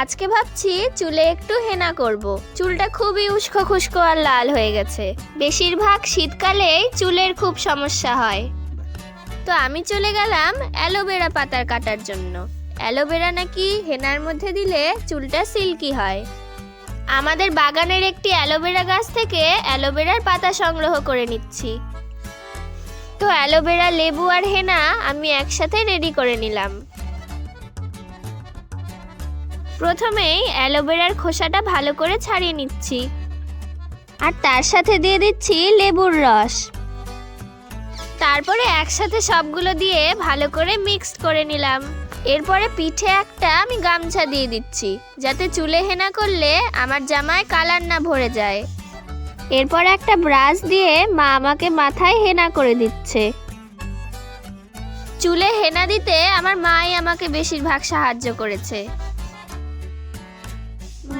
আজকে ভাবছি চুলে একটু হেনা করব। চুলটা খুবই উস্কো খুস্কো আর লাল হয়ে গেছে। বেশিরভাগ শীতকালেই চুলের খুব সমস্যা হয়। তো আমি চলে গেলাম অ্যালোভেরা পাতার কাটার জন্য। অ্যালোভেরা নাকি হেনার মধ্যে দিলে চুলটা সিল্কি হয়। আমাদের বাগানের একটি অ্যালোভেরা গাছ থেকে অ্যালোভেরার পাতা সংগ্রহ করে নিচ্ছি। তো অ্যালোভেরা, লেবু আর হেনা আমি একসাথে রেডি করে নিলাম। প্রথমেই অ্যালোভেরার খোসাটা ভালো করে ছাড়িয়ে নিচ্ছি। আর তার সাথে দিয়ে দিচ্ছি লেবুর রস। তারপরে একসাথে সবগুলো দিয়ে ভালো করে মিক্সড করে নিলাম। এরপরে পিঠে একটা আমি গামছা দিয়ে দিচ্ছি, যাতে চুলে হেনা করলে আমার জামায় কালার না ভরে যায়। এরপর একটা ব্রাশ দিয়ে মা আমাকে মাথায় হেনা করে দিচ্ছে। চুলে হেনা দিতে আমার মাই আমাকে বেশিরভাগ সাহায্য করেছে।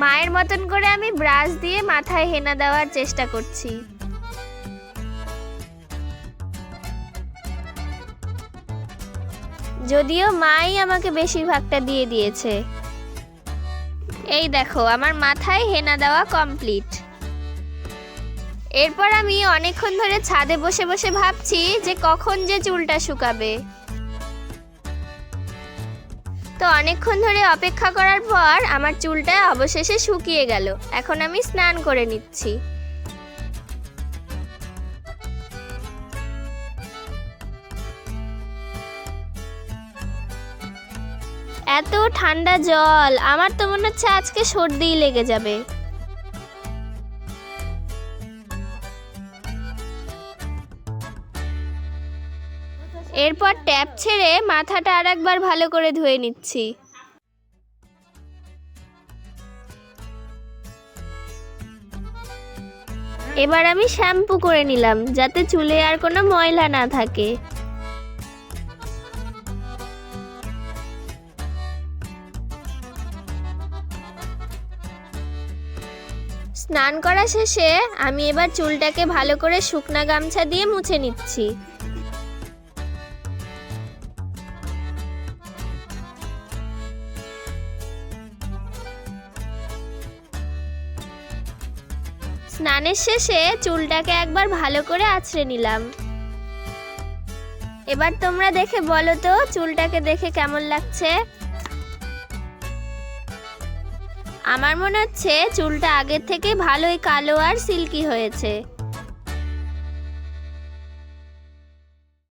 মায়ের মতন করে আমি ব্রাশ দিয়ে মাথায় হেনা দেওয়ার চেষ্টা করছি। যদিও মাই আমাকে বেশিরভাগটা দিয়ে দিয়েছে। এই দেখো, আমার মাথায় হেনা দেওয়া কমপ্লিট। এরপর আমি অনেকক্ষণ ধরে ছাদে বসে বসে ভাবছি যে কখন যে চুলটা শুকাবে। তো অনেকক্ষণ ধরে অপেক্ষা করার পর আমার চুলটা অবশেষে শুকিয়ে গেল। এখন আমি স্নান করে নিচ্ছি। এত ঠান্ডা জল, আমার তো মনে হচ্ছে আজকে সর্দিই লেগে যাবে। এরপর ট্যাপ ছেড়ে মাথাটা আরেকবার ভালো করে ধুয়ে নিচ্ছি। এবার আমি শ্যাম্পু করে নিলাম, যাতে চুলে আর কোনো ময়লা না থাকে। স্নান করা শেষে আমি এবার চুলটাকে ভালো করে শুকনা গামছা দিয়ে মুছে নিচ্ছি। স্নানের শেষে চুলটাকে একবার ভালো করে আছড়ে নিলাম। এবার তোমরা দেখে বলো তো, চুলটাকে দেখে কেমন লাগছে? আমার মনে হচ্ছে চুলটা আগের থেকে ভালোই কালো আর সিল্কি হয়েছে।